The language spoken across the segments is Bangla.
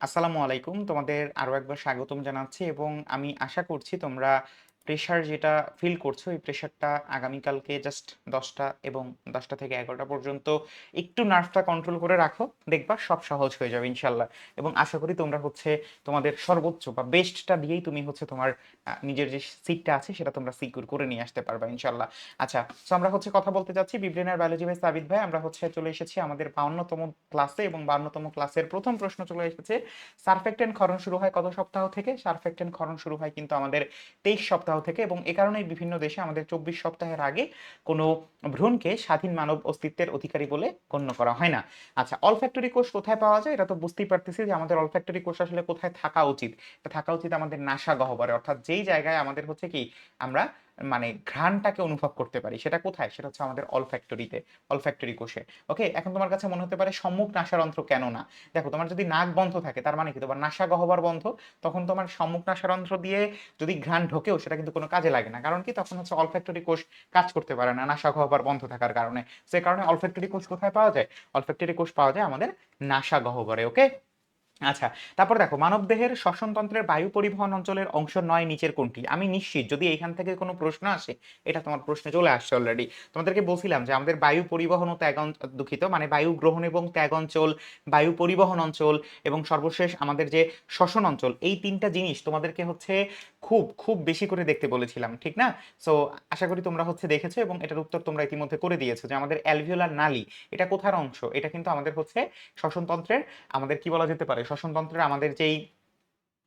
আসসালামু আলাইকুম। তোমাদের আরও একবার স্বাগতম জানাচ্ছি এবং আমি আশা করছি তোমরা প্রেশার যেটা ফিল করছ, এই প্রেশারটা আগামীকালকে জাস্ট দশটা এবং দশটা থেকে এগারোটা পর্যন্ত একটু নার্ভটা কন্ট্রোল করে রাখো। দেখবা সব সহজ হয়ে যাবে ইনশাল্লাহ এবং আশা করি তোমরা হচ্ছে তোমাদের সর্বোচ্চ বা বেস্টটা দিয়েই তুমি হচ্ছে তোমার নিজের যে সিটটা আছে সেটা তোমরা সিকিউর করে নিয়ে আসতে পারবা ইনশাল্লাহ আচ্ছা, সো আমরা হচ্ছে কথা বলতে যাচ্ছি বিব্রেনার বায়োলজি ভাই সাবিত ভাই। আমরা হচ্ছে চলে এসেছি আমাদের ৫২ তম ক্লাসে এবং ৫২ তম ক্লাসের প্রথম প্রশ্ন চলে এসেছে। সারফেক্টেন্ট ক্ষরণ শুরু হয় কত সপ্তাহ থেকে? সারফেক্টেন্ট ক্ষরণ শুরু হয় কিন্তু আমাদের ২৩ সপ্তাহ থেকে এবং এ কারণেই বিভিন্ন দেশে আমাদের ২৪ সপ্তাহের আগে কোনো ভ্রূণকে স্বাধীন মানব অস্তিত্বের অধিকারী বলে গণ্য করা হয় না। আচ্ছা, অলফ্যাক্টরি কোষ কোথায় পাওয়া যায়? এটা তো বুঝতেই পারতেছি যে আমাদের অলফ্যাক্টরি কোষ আসলে কোথায় থাকা উচিত? থাকা উচিত আমাদের নাসা গহ্বরে। অর্থাৎ যেই জায়গায় আমাদের হচ্ছে কি আমরা মানে ঘ্রাণটাকে অনুভব করতে পারি। সেটা কোথায়? সেটা হচ্ছে আমাদের অলফ্যাক্টরিতে, অলফ্যাক্টরি কোষে। ওকে? এখন তোমার কাছে মনে হতে পারে সম্মুখ নাসারন্ধ্র কেন না? দেখো তোমার যদি নাক বন্ধ থাকে তার মানে কি? তোমার নাসা গহ্বর বন্ধ। তখন তোমার সম্মুখ নাসারন্ধ্র দিয়ে যদি ঘ্রাণ ঢোকেও সেটা কিন্তু কোনো কাজে লাগে না। কারণ কি? তখন হচ্ছে অলফ্যাক্টরি কোষ কাজ করতে পারে না নাসা গহ্বর বন্ধ থাকার কারণে। সে কারণে অলফ্যাক্টরি কোষ কোথায় পাওয়া যায়? অলফ্যাক্টরি কোষ পাওয়া যায় আমাদের নাসা গহ্বরে। ওকে? আচ্ছা, তারপর দেখো মানবদেহের শ্বসনতন্ত্রের বায়ু পরিবহন অঞ্চলের অংশ নয় নিচের কোনটি? আমি নিশ্চিত যদি এইখান থেকে কোনো প্রশ্ন আসে, এটা তোমার প্রশ্নে চলে আসছে অলরেডি। তোমাদেরকে বলছিলাম যে আমাদের বায়ু পরিবহন ও ত্যাগ দুঃখিত মানে বায়ু গ্রহণ এবং ত্যাগ অঞ্চল, বায়ু পরিবহন অঞ্চল এবং সর্বশেষ আমাদের যে শ্বসন অঞ্চল এই তিনটা জিনিস তোমাদেরকে হচ্ছে খুব, খুব বেশি করে দেখতে বলেছিলাম। ঠিক না? সো আশা করি তোমরা হচ্ছে দেখেছ এবং এটার উত্তর তোমরা ইতিমধ্যে করে দিয়েছ যে আমাদের অ্যালভিওলার নালী এটা কোথার অংশ? এটা কিন্তু আমাদের হচ্ছে শ্বসনতন্ত্রের আমাদের কি বলা যেতে পারে? শ্বসনতন্ত্রের আমাদের যেই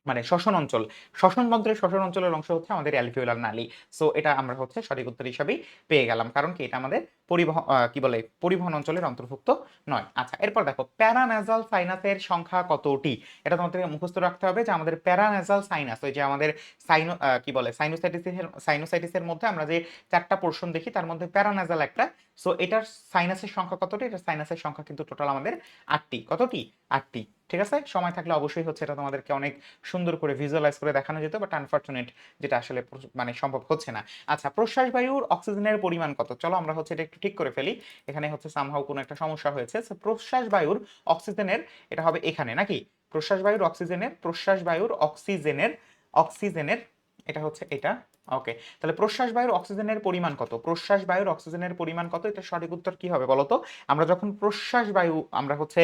মানে শ্বসন অঞ্চল, শ্বসনতন্ত্রের শ্বসন অঞ্চলের অংশ হচ্ছে আমাদের অ্যালভিওলার নালী। সো এটা আমরা হচ্ছে সঠিক উত্তর হিসাবেই পেয়ে গেলাম। কারণ কি? এটা আমাদের পরিবহন কি বলে? পরিবহন অঞ্চলের অন্তর্ভুক্ত নয়। আচ্ছা, এরপর দেখো প্যারান্যাজাল সাইনাসের সংখ্যা কতটি? এটা তোমাদেরকে মুখস্থ রাখতে হবে যে আমাদের প্যারান্যাজাল সাইনাস ওই যে আমাদের সাইনো কি বলে? সাইনোসাইটিসের সাইনোসাইটিসের মধ্যে আমরা যে চারটা পোর্শন দেখি তার মধ্যে প্যারান্যাজাল একটা। সো এটার সাইনাসের সংখ্যা কতটি? এটার সাইনাসের সংখ্যা কিন্তু টোটাল আমাদের আটটি কতটি? ৮ টি। ঠিক আছে? সময় থাকলে অবশ্যই হচ্ছে এটা তোমাদেরকে অনেক সুন্দর করে ভিজুয়ালাইজ করে দেখানো যেত বাট আনফর্চুনেট যেটা আসলে মানে সম্ভব হচ্ছে না। আচ্ছা, প্রশ্বাস বায়ুর অক্সিজেনের পরিমাণ কত? চলো আমরা হচ্ছে এটা একটু ঠিক করে ফেলি। এখানে হচ্ছে সামহাও কোনো একটা সমস্যা হয়েছে। প্রশ্বাস বায়ুর অক্সিজেনের এটা হবে এখানে নাকি? প্রশ্বাস বায়ুর অক্সিজেনের প্রশ্বাস বায়ুর অক্সিজেনের অক্সিজেনের এটা হচ্ছে এটা। ওকে। তাহলে প্রশ্বাস বায়ুর অক্সিজেনের পরিমাণ কত? প্রশ্বাস বায়ুর অক্সিজেনের পরিমাণ কত? এটার সঠিক উত্তর কি হবে বলো তো? আমরা যখন প্রশ্বাস বায়ু, আমরা হচ্ছে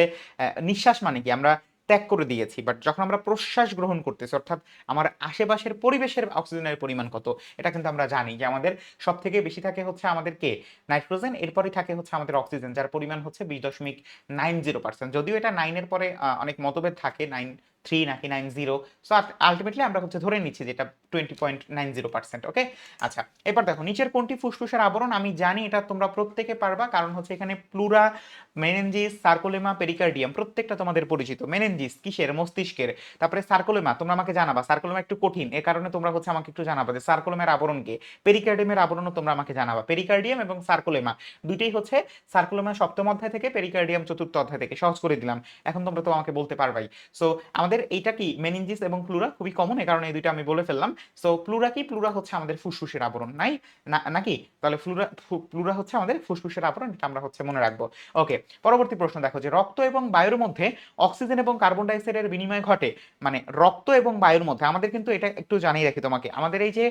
নিঃশ্বাস মানে কি? আমরা ত্যাগ করে দিয়েছি। বাট যখন আমরা প্রশ্বাস গ্রহণ করতেছি, অর্থাৎ আমার আশেপাশের পরিবেশের অক্সিজেনের পরিমাণ কত? এটা কিন্তু আমরা জানি যে আমাদের সব থেকে বেশি থাকে হচ্ছে আমাদের কে? নাইট্রোজেন, এরপরেই থাকে হচ্ছে আমাদের অক্সিজেন, যার পরিমাণ হচ্ছে ২০.৯০% যদিও এটা নাইনের পরে অনেক মতভেদ থাকে ৯ 3 নাকি 90 সো আল্টিমেটলি আমরা হচ্ছে ধরে নিচ্ছি যে এটা 20.90% ওকে? আচ্ছা, এবার দেখো নিচের কোনটি ফুসফুসের আবরণ? আমি জানি এটা তোমরা প্রত্যেকে পারবা কারণ হচ্ছে এখানে প্লুরা, মেনেনজিস, সার্কোলেমা, পেরিকার্ডিয়াম প্রত্যেকটা তোমাদের পরিচিত। মেনেনজিস কিসের? মস্তিষ্কের। তারপরে সার্কোলেমা তোমরা আমাকে জানাবা। সার্কোলেমা একটু কঠিন। এ কারণে তোমরা হচ্ছে আমাকে একটু জানাবা যে সার্কোলেমার আবরণ কি? পেরিকার্ডিয়ামের আবরণও তোমরা আমাকে জানাবা। পেরিকার্ডিয়াম এবং সার্কোলেমা দুইটাই হচ্ছে সার্কোলেমা সপ্তম অধ্যায় থেকে পেরিকার্ডিয়াম চতুর্থ অধ্যায় থেকে। সহজ করে দিলাম। এখন তোমরা তো আমাকে বলতে পারবাই। সো আমাদের এইটা কি? মেনিনজিস এবং প্লুরা খুবই কমন এ কারণে এই ২ টা আমি বলে ফেললাম। সো প্লুরা কি? প্লুরা হচ্ছে আমাদের ফুসফুসের আবরণ। নাই? নাকি? তাহলে ফ্লুরা প্লুরা হচ্ছে আমাদের ফুসফুসের আবরণ। এটা আমরা হচ্ছে মনে রাখব। ওকে। পরবর্তী প্রশ্ন দেখো যে রক্ত এবং বায়ুর মধ্যে অক্সিজেন এবং কার্বন ডাই অক্সাইডের বিনিময় ঘটে। মানে রক্ত এবং বায়ুর মধ্যে, আমাদের কিন্তু এটা একটু জানিয়ে রাখি তোমাকে। আমাদের এই যে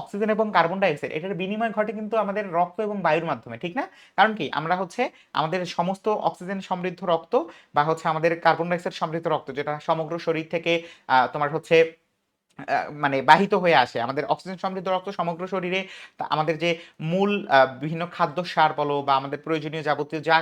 অক্সিজেন এবং কার্বন ডাই অক্সাইড এটার বিনিময় ঘটে কিন্তু আমাদের রক্ত এবং বায়ুর মাধ্যমে। ঠিক না? কারণ কি? আমরা হচ্ছে আমাদের সমস্ত অক্সিজেন সমৃদ্ধ রক্ত বা হচ্ছে আমাদের কার্বন ডাই অক্সাইড সমৃদ্ধ রক্ত, যেটা সমগ্র শরীর থেকে তোমার হচ্ছে মানে বাহিত হয়ে আসে। আমাদের অক্সিজেন সমৃদ্ধ রক্ত সমগ্র শরীরে আমাদের যে মূল বিভিন্ন খাদ্য সার বলো বা আমাদের প্রয়োজনীয় যাবতীয় যা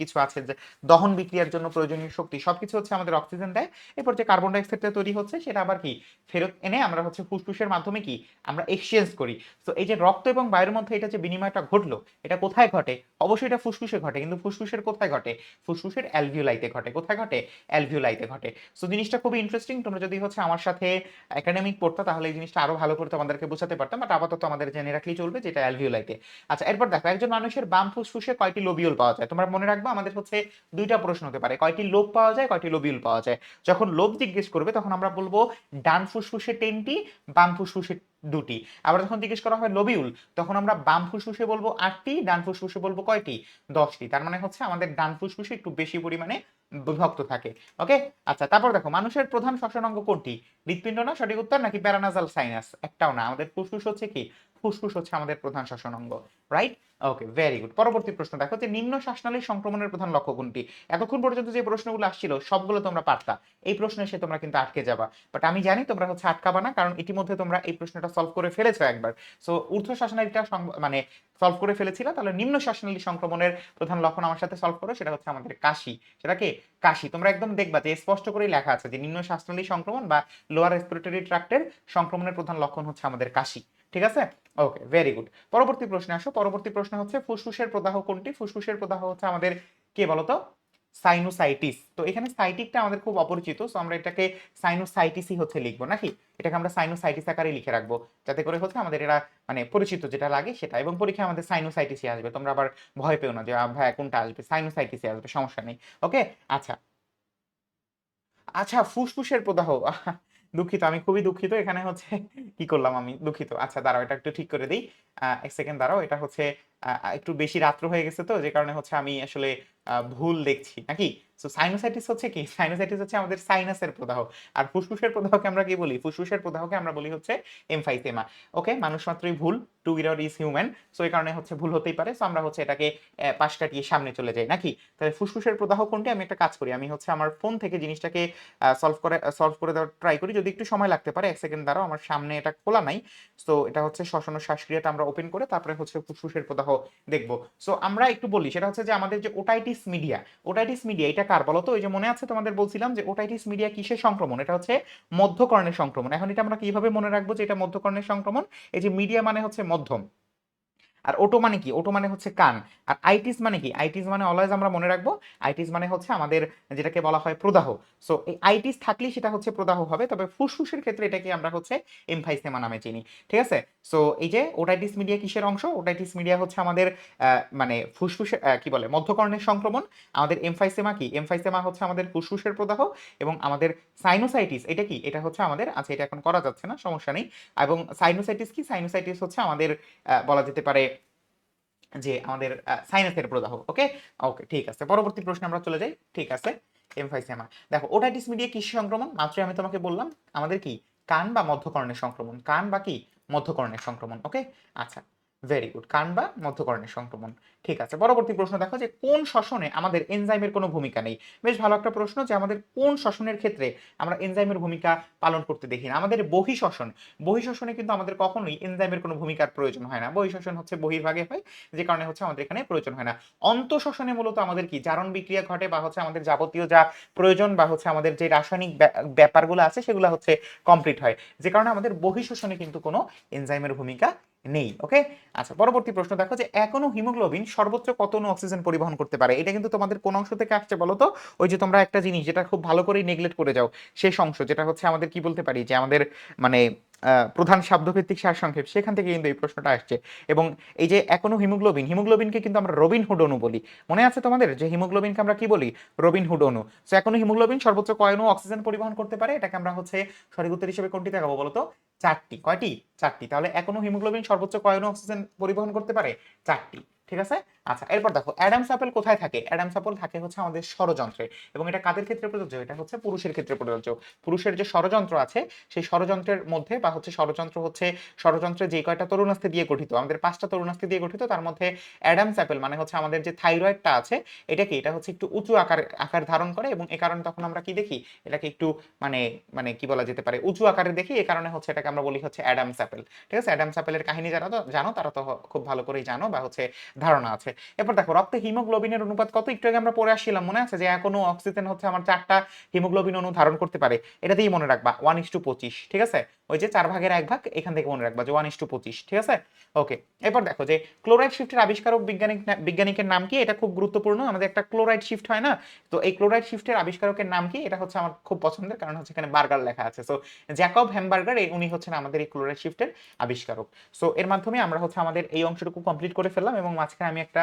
কিছু আছে যে দহন বিক্রিয়ার জন্য প্রয়োজনীয় শক্তি সবকিছু হচ্ছে আমাদের অক্সিজেন দেয়। এরপর যে কার্বন ডাই অক্সাইডটা তৈরি হচ্ছে সেটা আবার কি? ফেরত এনে আমরা হচ্ছে ফুসফুসের মাধ্যমে কি? আমরা এক্সচেঞ্জ করি। তো এই যে রক্ত এবং বায়ুর মধ্যে এটা যে বিনিময়টা ঘটলো, এটা কোথায় ঘটে? অবশ্যই এটা ফুসফুসে ঘটে। কিন্তু ফুসফুসের কোথায় ঘটে? ফুসফুসের অ্যালভিওলাইতে ঘটে। কোথায় ঘটে? অ্যালভিওলাইতে ঘটে। সো জিনিসটা খুবই ইন্টারেস্টিং। তোমরা যদি হচ্ছে আমার সাথে একাডেমিক পড়তো তাহলে এই জিনিসটা আরও ভালো করে তোমাদেরকে বোঝাতে পারতাম। বাট আপাতত আমাদের জেনে রাখলেই চলবে যেটা অ্যালভিওলাইতে। আচ্ছা এরপর দেখো একজন মানুষের বাম ফুসফুসে কয়টি লোবিউল পাওয়া যায়? তোমরা মনে রাখব আমাদের হচ্ছে দুইটা প্রশ্ন হতে পারে। কয়টি লোব পাওয়া যায়, কয়টি লোবিউল পাওয়া যায়? যখন লোব জিজ্ঞেস করবে তখন আমরা বলব ডান ফুসফুসে 10 টি, বাম ফুসফুসে দুটি। আবার যখন জিজ্ঞেস করা হয় লবিউল তখন আমরা বাম ফুসফুসে বলব আটটি, ডান ফুসফুসে বলব কয়টি? দশটি। তার মানে হচ্ছে আমাদের ডান ফুসফুসে একটু বেশি পরিমাণে বিভক্ত থাকে। ওকে? আচ্ছা তারপর দেখো, মানুষের প্রধান শ্বসন অঙ্গ কোনটি? হৃৎপিণ্ড না? সঠিক উত্তর নাকি প্যারানাজাল সাইনাস? একটাও না। আমাদের ফুসফুস হচ্ছে কি? ফুসফুস হচ্ছে আমাদের প্রধান শ্বসন অঙ্গ রাইট ওকে ভেরি গুড পরবর্তী প্রশ্ন দেখো যে নিম্ন শ্বাসনালীর সংক্রমণের প্রধান লক্ষ্য কোনটি? এতক্ষণ পর্যন্ত যে প্রশ্নগুলো আসছিল, সবগুলো তোমরা পারতা। এই প্রশ্নে এসে তোমরা কিন্তু আটকে যাবা। বাট আমি জানি তোমরা হচ্ছে আটকাবা না, কারণ ইতিমধ্যে তোমরা এই প্রশ্নটা সলভ করে ফেলেছো একবার। সো ঊর্ধ্ব শ্বাসনালীটা মানে সলভ করে ফেলেছিল, তাহলে নিম্ন শ্বাসনালী সংক্রমণের প্রধান লক্ষণ আমার সাথে সলভ করো, সেটা হচ্ছে আমাদের কাশি। সেটা কি? কাশি। তোমরা একদম দেখবা যে স্পষ্ট করেই লেখা আছে যে নিম্ন শ্বাসনালী সংক্রমণ বা লোয়ার রেসপিরেটরি ট্রাক্টের সংক্রমণের প্রধান লক্ষণ হচ্ছে আমাদের কাশি। ঠিক আছে? ওকে ভেরি গুড পরবর্তী প্রশ্নে আসো। পরবর্তী প্রশ্ন হচ্ছে, ফুসফুসের প্রদাহ কোনটি? ফুসফুসের প্রদাহ হচ্ছে আমাদের কে বলতো? সাইনোসাইটিস তো এখানে সাইটিকটা আমাদের খুব অপরিচিত সো আমরা এটাকে সাইনোসাইটিসই হচ্ছে লিখব, নাকি? এটাকে আমরা সাইনোসাইটিস আকারে লিখে রাখব, যাতে করে হচ্ছে আমাদের এটা মানে পরিচিত যেটা লাগে সেটা, এবং পরীক্ষায় আমাদের সাইনোসাইটিসই আসবে। তোমরা আবার ভয় পেও না যে ভাই, কোনটা আসবে? সাইনোসাইটিসই আসবে, সমস্যা নেই। ওকে আচ্ছা। আচ্ছা ফুসফুসের প্রদাহ দুঃখিত, আমি খুবই দুঃখিত। এখানে হচ্ছে, কি করলাম আমি? দুঃখিত। আচ্ছা দাঁড়াও, এটা একটু ঠিক করে দিই। এক সেকেন্ড দাঁড়াও, এটা হচ্ছে একটু বেশি রাত্র হয়ে গেছে তো, যে কারণে হচ্ছে আমি আসলে ভুল দেখছি। নাকি? সো সাইনোসাইটিস হচ্ছে কি? সাইনোসাইটিস হচ্ছে আমাদের সাইনাসের প্রদাহ। আর ফুসফুসের প্রদাহকে আমরা কি বলি? ফুসফুসের প্রদাহকে আমরা বলি হচ্ছে এমফাইসেমা ওকে মানুষ মাত্রই ভুল। To err is human so এই কারণে হচ্ছে ভুল হতেই পারে। সো আমরা হচ্ছে এটাকে পাশ কাটিয়ে সামনে চলে যাই। নাকি? তাহলে ফুসফুসের প্রদাহ কোনটি? আমি একটা কাজ করি। আমি হচ্ছে আমার ফোন থেকে জিনিসটাকে সলভ করে সলভ করে দেওয়ার ট্রাই করি। যদি একটু সময় লাগতে পারে, এক সেকেন্ড দ্বারাও আমার সামনে এটা খোলা নাই। সো এটা হচ্ছে শ্বসন শ্বাসক্রিয়াটা আমরা ওপেন করে, তারপরে হচ্ছে ফুসফুসের প্রদাহ দেখব। সো আমরা একটু বলি, সেটা হচ্ছে যে আমাদের যে ওটাইটিস মিডিয়া ওটাইটিস মিডিয়া এটা কার বলতো? ওই যে মনে আছে তোমাদের বলছিলাম যে ওটাইটিস মিডিয়া কিসের সংক্রমণ? এটা হচ্ছে মধ্যকর্ণের সংক্রমণ। এখন এটা আমরা কীভাবে মনে রাখব যে এটা মধ্যকর্ণের সংক্রমণ? এই যে মিডিয়া মানে হচ্ছে মধ্যম। আর ওটো মানে কি? ওটো মানে হচ্ছে কান। আর আইটিস মানে কি? আইটিস মানে অলওয়েজ আমরা মনে রাখব আইটিস মানে হচ্ছে আমাদের যেটাকে বলা হয় প্রদাহ। সো এই আইটিস থাকলেই সেটা হচ্ছে প্রদাহ হবে, তবে ফুসফুসের ক্ষেত্রে এটাকে আমরা হচ্ছে এমফাইসেমা নামে চিনি। ঠিক আছে? সো এই যে ওটাইটিস মিডিয়া কিসের অংশ? ওটাইটিস মিডিয়া হচ্ছে আমাদের মানে ফুসফুসের কি বলে, মধ্যকর্ণের সংক্রমণ। আমাদের এমফাইসেমা কি? এমফাইসেমা হচ্ছে আমাদের ফুসফুসের প্রদাহ এবং আমাদের সাইনোসাইটিস এটা কি? এটা হচ্ছে আমাদের আচ্ছা এটা এখন করা যাচ্ছে না, সমস্যা নেই। এবং সাইনোসাইটিস কি? সাইনোসাইটিস হচ্ছে আমাদের বলা যেতে পারে যে আমাদের সাইনাসের প্রদাহ ওকে ওকে ঠিক আছে। পরবর্তী প্রশ্নে আমরা চলে যাই। ঠিক আছে এমফাইসেমা দেখো ওটাইটিস মিডিয়া কৃষি সংক্রমণ? মাত্রই আমি তোমাকে বললাম, আমাদের কি? কান বা মধ্যকর্ণের সংক্রমণ। কান বা কি? মধ্যকর্ণের সংক্রমণ ওকে আচ্ছা ভেরি গুড কান বা মধ্যকর্ণের সংক্রমণ। ঠিক আছে, পরবর্তী প্রশ্ন দেখো যে কোন শ্বসনে আমাদের এনজাইমের কোনো ভূমিকা নেই? বেশ ভালো একটা প্রশ্ন যে আমাদের কোন শ্বসনের ক্ষেত্রে আমরা এনজাইমের ভূমিকা পালন করতে দেখি না। আমাদের বহিঃশ্বসন, বহিঃশ্বসনে কিন্তু আমাদের কখনোই এনজাইমের কোনো ভূমিকার প্রয়োজন হয় না। বহিঃশ্বসন হচ্ছে বহির্ভাগে হয়, যে কারণে হচ্ছে আমাদের এখানে প্রয়োজন হয় না। অন্তঃশ্বসনে মূলত আমাদের কি? জারণ বিক্রিয়া ঘটে বা হচ্ছে আমাদের যাবতীয় যা প্রয়োজন বা হচ্ছে আমাদের যে রাসায়নিক ব্যা- ব্যাপারগুলো আছে সেগুলো হচ্ছে কমপ্লিট হয়। যে কারণে আমাদের বহিঃশ্বসনে কিন্তু কোনো এনজাইমের ভূমিকা নেই ওকে আচ্ছা পরবর্তী প্রশ্ন, দেখো যে অণু হিমোগ্লোবিন সর্বোচ্চ কত অণু অক্সিজেন পরিবহন করতে পারে? এটা কিন্তু তোমাদের কোন অংশ থেকে আসছে বলো তো? ওই যে তোমরা একটা জিনিস যেটা খুব ভালো করে নেগলেক্ট করে যাও, শেষ অংশ, যেটা হচ্ছে আমাদের কি বলতে পারি? যে আমাদের মানে প্রধান শব্দভিত্তিক সারসংক্ষেপ, সেখান থেকে কিন্তু এই প্রশ্নটা আসছে। এবং এই যে এখনও হিমোগ্লোবিন, হিমোগ্লোবিনকে কিন্তু আমরা রবিন হুড অণু বলি। মনে আছে তোমাদের? যে হিমোগ্লোবিনকে আমরা কি বলি? রবিন হুড অণু। সো এখনও হিমোগ্লোবিন সর্বোচ্চ কয় অণু অক্সিজেন পরিবহন করতে পারে? এটাকে আমরা হচ্ছে সঠিক উত্তর হিসেবে কোনটি দেখাবো বলো তো? চারটি। কয়টি? চারটি। তাহলে এখনও হিমোগ্লোবিন সর্বোচ্চ কয়ন অক্সিজেন পরিবহন করতে পারে? চারটি। ঠিক আছে? আচ্ছা এরপর দেখো, অ্যাডামস অ্যাপেল কোথায় থাকে? অ্যাডামস অ্যাপেল থাকে হচ্ছে আমাদের ষড়যন্ত্রে। এবং এটা কাদের ক্ষেত্রে প্রযোজ্য? এটা হচ্ছে পুরুষের ক্ষেত্রে প্রযোজ্য। পুরুষের যে ষড়যন্ত্র আছে, সেই ষড়যন্ত্রের মধ্যে বা হচ্ছে ষড়যন্ত্র হচ্ছে, ষড়যন্ত্রে যে কয়টা তরুণাস্থি দিয়ে গঠিত, আমাদের পাঁচটা তরুণাস্থি দিয়ে গঠিত, তার মধ্যে অ্যাডামস অ্যাপেল মানে হচ্ছে আমাদের যে থাইরয়েডটা আছে, এটা কি? এটা হচ্ছে একটু উঁচু আকার আকার ধারণ করে এবং এ কারণে তখন আমরা কি দেখি? এটাকে একটু মানে মানে কি বলা যেতে পারে? উঁচু আকারে দেখি, এ কারণে হচ্ছে এটাকে আমরা বলি হচ্ছে অ্যাডামস অ্যাপেল ঠিক আছে? অ্যাডামস অ্যাপেলের কাহিনী যারা তো, জানো, তারা তো খুব ভালো করেই জানো বা হচ্ছে ধারণা আছে। এরপর দেখো, রক্তে হিমোগ্লোবিনের অনুপাত কত? একটু আগে আমরা পড়ে আসছিলাম, মনে আছে? যে এখনও অক্সিজেন হচ্ছে আমার চারটা হিমোগ্লোবিন অনু ধারণ করতে পারে। এটা দিয়েই মনে রাখবা ওয়ান ইস টু পঁচিশ, ঠিক আছে? ওই যে চার ভাগের এক ভাগ, এখান থেকে মনে রাখবা যে ওয়ান ইস টু পঁচিশ, ঠিক আছে? ওকে এরপর দেখো যে ক্লোরাইড শিফটের আবিষ্কারক বৈজ্ঞানিক বৈজ্ঞানিকের নাম কি? এটা খুব গুরুত্বপূর্ণ, আমাদের একটা ক্লোরাইড শিফট হয় না? তো এই ক্লোরাইড শিফটের আবিষ্কারকের নাম কি? এটা হচ্ছে আমার খুব পছন্দের, কারণ হচ্ছে এখানে বার্গার লেখা আছে। সো জ্যাকব হ্যামবার্গার এই উনি হচ্ছেন আমাদের এই ক্লোরাইড শিফটের আবিষ্কারক। সো এর মাধ্যমে আমরা হচ্ছে আমাদের এই অংশটুকু কমপ্লিট করে ফেললাম এবং মাঝখানে আমি একটা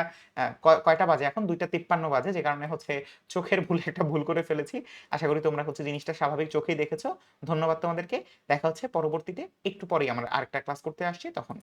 কয়টা বাজে? এখন দুইটা তিপ্পান্ন বাজে, যে কারণে হচ্ছে চোখের ভুল একটা ভুল করে ফেলেছি। আশা করি তোমরা হচ্ছে জিনিসটা স্বাভাবিক চোখেই দেখেছ। ধন্যবাদ তোমাদেরকে। দেখা হচ্ছে পরবর্তীতে। একটু পরেই আমরা আরেকটা ক্লাস করতে আসছি, তখন